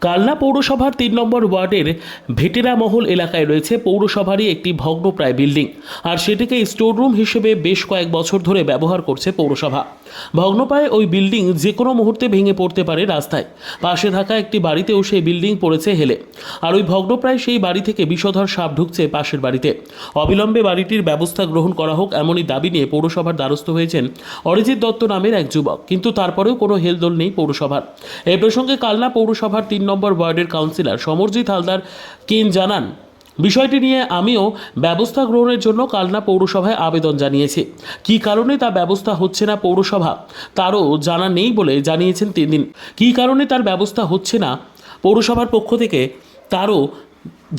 কালনা পৌরসভার তিন নম্বর ওয়ার্ডের ভেটেরামহল এলাকায় রয়েছে পৌরসভারই একটি ভগ্নপ্রায় বিল্ডিং। আর সেটিকে স্টোররুম হিসেবে বেশ কয়েক বছর ধরে ব্যবহার করছে পৌরসভা। ভগ্নপ্রায় ওই বিল্ডিং যে কোনো মুহূর্তে ভেঙে পড়তে পারে রাস্তায়। পাশে থাকা একটি বাড়িতেও সেই বিল্ডিং পড়েছে হেলে। আর ওই ভগ্নপ্রায় সেই বাড়ি থেকে বিষধর সাপ ঢুকছে পাশের বাড়িতে। অবিলম্বে বাড়িটির ব্যবস্থা গ্রহণ করা হোক এমনই দাবি নিয়ে পৌরসভার দ্বারস্থ হয়েছেন অরিজিৎ দত্ত নামের এক যুবক। কিন্তু তারপরেও কোনো হেলদোল নেই পৌরসভার। এই প্রসঙ্গে কালনা পৌরসভার তিন নম্বর ওয়ার্ডের কাউন্সিলর সমরজিৎ হালদার কেন জানান বিষয়টি নিয়ে আমিও ব্যবস্থা গ্রহণের জন্য কালনা পৌরসভায় আবেদন জানিয়েছি। কি কারণে তা ব্যবস্থা হচ্ছে না পৌরসভা? তারও জানা নেই বলে জানিয়েছেন তিন দিন কী কারণে তার ব্যবস্থা হচ্ছে না পৌরসভার পক্ষ থেকে? তারও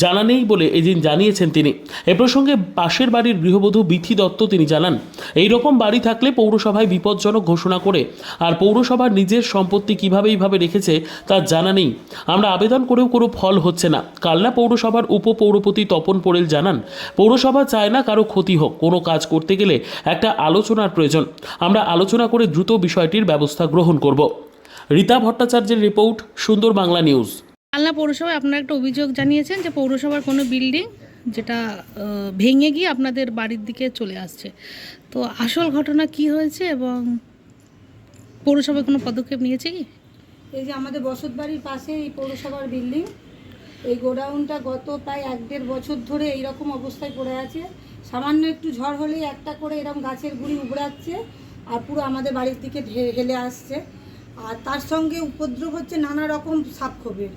জানা নেই বলে এদিন জানিয়েছেন তিনি। এ প্রসঙ্গে পাশের বাড়ির গৃহবধূ বিথি দত্ত তিনি জানান, এই রকম বাড়ি থাকলে পৌরসভায় বিপজ্জনক ঘোষণা করে, আর পৌরসভার নিজের সম্পত্তি কীভাবে এইভাবে রেখেছে তার জানা নেই। আমরা আবেদন করেও কোনো ফল হচ্ছে না। কালনা পৌরসভার উপপৌরপতি তপন পোড়েল জানান, পৌরসভা চায় না কারও ক্ষতি হোক, কোনো কাজ করতে গেলে একটা আলোচনার প্রয়োজন। আমরা আলোচনা করে দ্রুত বিষয়টির ব্যবস্থা গ্রহণ করব। রীতা ভট্টাচার্যের রিপোর্ট সুন্দর বাংলা নিউজ। কালনা পৌরসভায় আপনারা একটা অভিযোগ জানিয়েছেন যে পৌরসভার কোনো বিল্ডিং যেটা ভেঙে গিয়ে আপনাদের বাড়ির দিকে চলে আসছে। তো আসল ঘটনা কি হয়েছে এবং পৌরসভা কোনো পদক্ষেপ নিয়েছে কি? এই যে আমাদের বসত বাড়ির পাশে এই পৌরসভার বিল্ডিং, এই গোডাউনটা গত প্রায় এক দেড় বছর ধরে এইরকম অবস্থায় পড়ে আছে। সামান্য একটু ঝড় হলেই একটা করে এরকম গাছের গুঁড়ি উবড়াচ্ছে আর পুরো আমাদের বাড়ির দিকে হেলে আসছে। আর তার সঙ্গে উপদ্রব হচ্ছে নানা রকম সাপখোপের।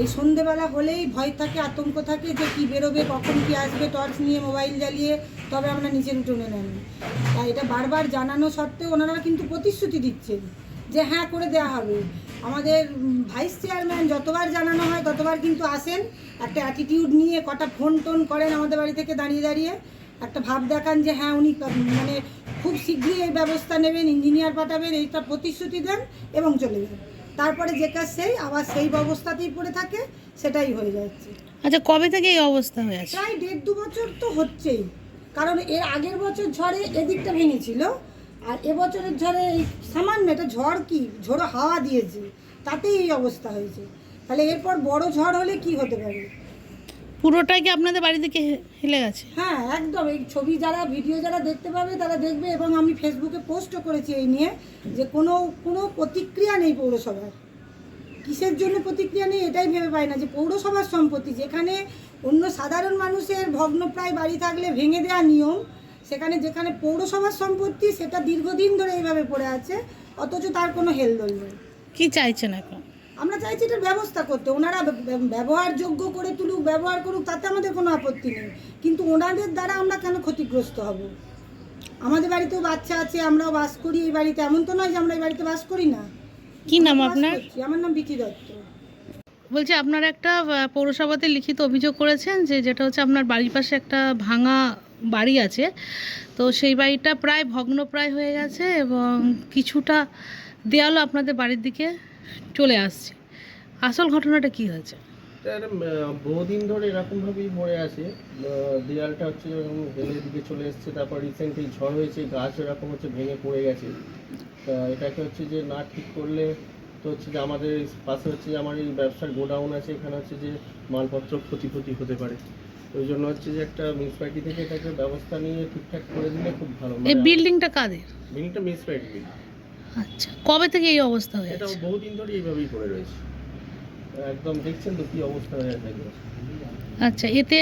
এই সন্ধেবেলা হলেই ভয় থাকে, আতঙ্ক থাকে যে কি বেরোবে, কখন কি আসবে, টর্চ নিয়ে, মোবাইল জ্বালিয়ে, তবে আমরা নিচে টুনে নেন তাই এটা বারবার জানানো সত্ত্বেও ওনারা কিন্তু প্রতিশ্রুতি দিচ্ছেন যে হ্যাঁ করে দেওয়া হবে। আমাদের ভাইস চেয়ারম্যান যতবার জানানো হয় ততবার কিন্তু আসেন, একটা অ্যাটিটিউড নিয়ে কটা ফোন টোন করেন আমাদের বাড়ি থেকে দাঁড়িয়ে দাঁড়িয়ে, একটা ভাব দেখান যে হ্যাঁ উনি মানে খুব শীঘ্রই এই ব্যবস্থা নেবেন, ইঞ্জিনিয়ার পাঠাবেন, এইটা প্রতিশ্রুতি দেন এবং চলে যান। তারপরে যে কাজ সেই আবার সেই অবস্থাতেই পড়ে থাকে সেটাই হয়ে যাচ্ছে। আচ্ছা কবে থেকে এই অবস্থা হয়ে আছে? প্রায় দেড় দু বছর তো হচ্ছেই কারণ এর আগের বছর ঝড়ে এদিকটা ভেঙেছিল আর এবছরের ঝড়ে এই সামান্য এটা ঝড় কি ঝোড়ো হাওয়া দিয়েছে তাতেই এই অবস্থা হয়েছে। তাহলে এরপর বড় ঝড় হলে কি হতে পারে? পুরোটাই কি আপনাদের বাড়ি থেকে হেলে গেছে? হ্যাঁ একদম। এই ছবি যারা ভিডিও যারা দেখতে পাবে তারা দেখবে এবং আমি ফেসবুকে পোস্টও করেছি এই নিয়ে যে কোনো কোনো প্রতিক্রিয়া নেই পৌরসভার। কিসের জন্য প্রতিক্রিয়া নেই এটাই ভেবে পাই না যে পৌরসভার সম্পত্তি। যেখানে অন্য সাধারণ মানুষের ভগ্নপ্রায় বাড়ি থাকলে ভেঙে দেওয়া নিয়ম সেখানে যেখানে পৌরসভার সম্পত্তি সেটা দীর্ঘদিন ধরে এইভাবে পড়ে আছে অথচ তার কোনো হেলদোল নেই। কি চাইছেন এখন? আমরা চাইছি এটার ব্যবস্থা করতে। ওনারা ব্য- ব্য- ব্যবহারযোগ্য করে তুলুক ব্যবহার করুক তাতে আমাদের কোনো আপত্তি নেই। কিন্তু ওনাদের দ্বারা আমরা কেন ক্ষতিগ্রস্ত হব? আমাদের বাড়িতেও বাচ্চা আছে আমরাও বাস করি এই বাড়িতে। এমন তো নয় যে আমরা এই বাড়িতে বাস করি না। কি নাম আপনার। আমার নাম বিকি দত্ত। বলছি আপনারা একটা পৌরসভাতে লিখিত অভিযোগ করেছেন যে যেটা হচ্ছে আপনার বাড়ির পাশে একটা ভাঙা বাড়ি আছে। তো সেই বাড়িটা প্রায় ভগ্নপ্রায় হয়ে গেছে এবং কিছুটা দেয়ালও আপনাদের বাড়ির দিকে চলে আসছে। আসল ঘটনাটা কি হয়েছে? বহুদিন ধরে এরকমভাবেই পড়ে আছে। দেয়ালটা হচ্ছে এরকম হেলের দিকে চলে এসছে তারপর রিসেন্টলি ঝড় হয়েছে গাছ এরকম হচ্ছে ভেঙে পড়ে গেছে। তা এটাকে হচ্ছে যে না ঠিক করলে তো হচ্ছে যে আমাদের পাশে হচ্ছে যে আমার এই ব্যবসার গোডাউন আছে এখানে হচ্ছে যে মালপত্র ক্ষতি ক্ষতি হতে পারে। ওই জন্য হচ্ছে যে একটা মিউনিসিপ্যালিটি থেকে এটাকে ব্যবস্থা নিয়ে ঠিকঠাক করে দিলে খুব ভালো। এই বিল্ডিংটা কাদের? বিল্ডিংটা মিউনিসিপ্যালিটি আচ্ছা কবে থেকে এই অবস্থা হয়ে এটা বহুদিন ধরে এইভাবেই পড়ে রয়েছে। একদম দেখছেন তো কি অবস্থা হয়ে থাকে আচ্ছা এতে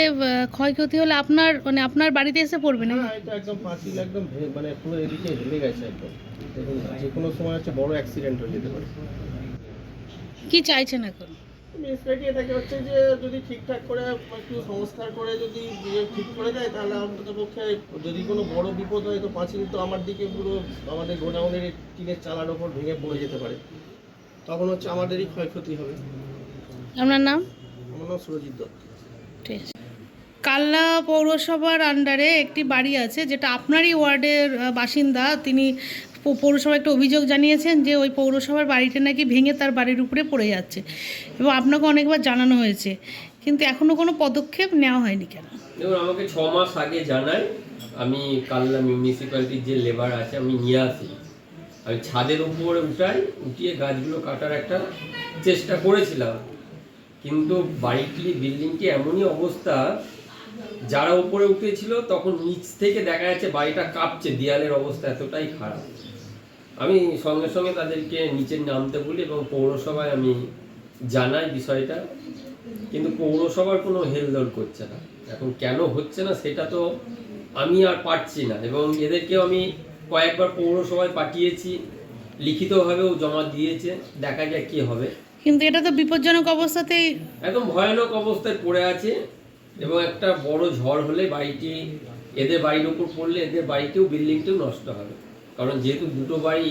ক্ষয়ক্ষতি হলে আপনার মানে আপনার বাড়িতে এসে পড়বে না না এটা একদম পাঁচিল একদম মানে পুরো এদিকে হেলে গেছে একদম। দেখুন যে কোনো সময় হচ্ছে বড় অ্যাক্সিডেন্ট হয়ে যেতে পারে। কি চাইছেন এখন? মিউনিসিপ্যালিটি এটাকে হচ্ছে যে যদি ঠিকঠাক করে একটু সংস্কার করে যদি ঠিক করে দেয় তাহলে অন্তত পক্ষে যদি কোনো বড় বিপদ হয় তো পাঁচিল তো আমার দিকে পুরো আমাদের গোডাউনের টিনের চালার ওপর ভেঙে পড়ে যেতে পারে। তখন হচ্ছে আমাদেরই ক্ষয়ক্ষতি হবে। আপনার নাম? আমার নাম সুরজিৎ দত্ত। ঠিক আছে। কাল্লা পৌরসভার আন্ডারে একটি বাড়ি আছে যেটা আপনারই ওয়ার্ডের বাসিন্দা তিনি পৌ- পৌরসভায় একটা অভিযোগ জানিয়েছেন যে ওই পৌরসভার বাড়িটা নাকি ভেঙে তার বাড়ির উপরে পড়ে যাচ্ছে এবং আপনাকে অনেকবার জানানো হয়েছে, কিন্তু এখনও কোনো পদক্ষেপ নেওয়া হয়নি কেন? দেখুন, আমাকে ছ মাস আগে জানায়, আমি কাল্লা মিউনিসিপ্যালিটির যে লেবার আছে, আমি নিয়ে আসি। আমি ছাদের উপরে উঠাই, উঠিয়ে গাছগুলো কাটার একটা চেষ্টা করেছিলাম। কিন্তু বাড়িটি বিল্ডিংটি এমনই অবস্থা, যারা উপরে উঠেছিল, তখন নিচ থেকে দেখা যাচ্ছে বাড়িটা কাঁপছে, দেয়ালের অবস্থা এতটাই খারাপ। আমি সঙ্গে সঙ্গে তাদেরকে নিচে নামতে বলি এবং পৌরসভায় আমি জানাই বিষয়টা। কিন্তু পৌরসভার কোনো হেলদোল করছে না। এখন কেন হচ্ছে না সেটা তো আমি আর পারছি না এবং এদেরকেও আমি কয়েকবার পৌরসভায় পাঠিয়েছি লিখিতভাবেও জমা দিয়েছে দেখা যাক কি হবে। কিন্তু এটা তো বিপজ্জনক অবস্থাতেই একদম ভয়ানক অবস্থায় পড়ে আছে এবং একটা বড় ঝড় হলে বাড়িটি এদের বাড়ির উপর পড়লে এদের বাড়িতেও বিল্ডিংটিও নষ্ট হবে। কারণ যেহেতু দুটো বাড়ি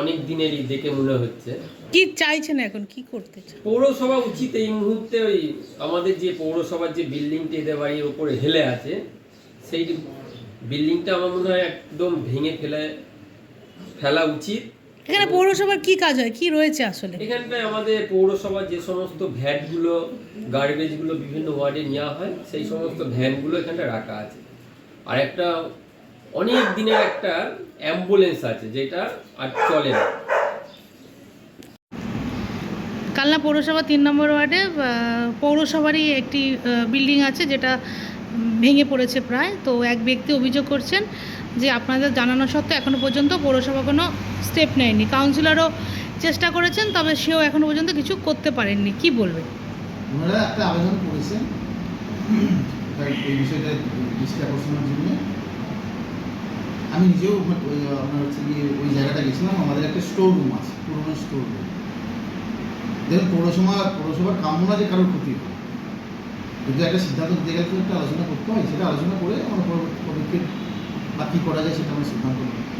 অনেক দিনেরই দেখে মনে হচ্ছে। কি চাইছেন এখন? কি করতে চান? পৌরসভা উচিত এই মুহূর্তে ওই আমাদের যে পৌরসভার যে বিল্ডিংটি এদের বাড়ির উপরে হেলে আছে সেই বিল্ডিংটা আমার মনে হয় একদম ভেঙে ফেলে ফেলা উচিত। এখানে পৌরসভার কি কাজ হয়? কি রয়েছে আসলে? এখানটায় আমাদের পৌরসভার যে সমস্ত ভ্যাটগুলো গার্বেজগুলো বিভিন্ন ওয়ার্ডে নেওয়া হয় সেই সমস্ত ভ্যানগুলো এখানটা রাখা আছে। আর একটা অনেক দিনের একটা অ্যাম্বুলেন্স আছে যেটা আর চলে না। কালনা পৌরসভা তিন নম্বর ওয়ার্ডে পৌরসভারই একটি বিল্ডিং আছে যেটা ভেঙে পড়েছে প্রায়। তো এক ব্যক্তি অভিযোগ করছেন যে আপনাদের জানানো সত্ত্বেও এখনও পর্যন্ত পৌরসভা কোনো স্টেপ নেয়নি। কাউন্সিলরও চেষ্টা করেছেন তবে সেও এখনও পর্যন্ত কিছু করতে পারেননি। কি বলবে ওনারা একটা আবেদন করেছেন। এই বিষয়টা দৃষ্টি আকর্ষণের জন্য। আমি নিজেও আপনার হচ্ছে গিয়ে ওই জায়গাটা গেছিলাম, আমাদের একটা স্টোর রুম আছে, পুরোনো স্টোর রুম দেখুন, পৌরসভা, পৌরসভার কাম্য না যে কারোর ক্ষতি হয় যদি একটা সিদ্ধান্ত দিতে গেলে একটা আলোচনা করতে হয়, সেটা আলোচনা করে আমরা পদক্ষেপ বা কী করা যায় সেটা আমরা সিদ্ধান্ত নেব।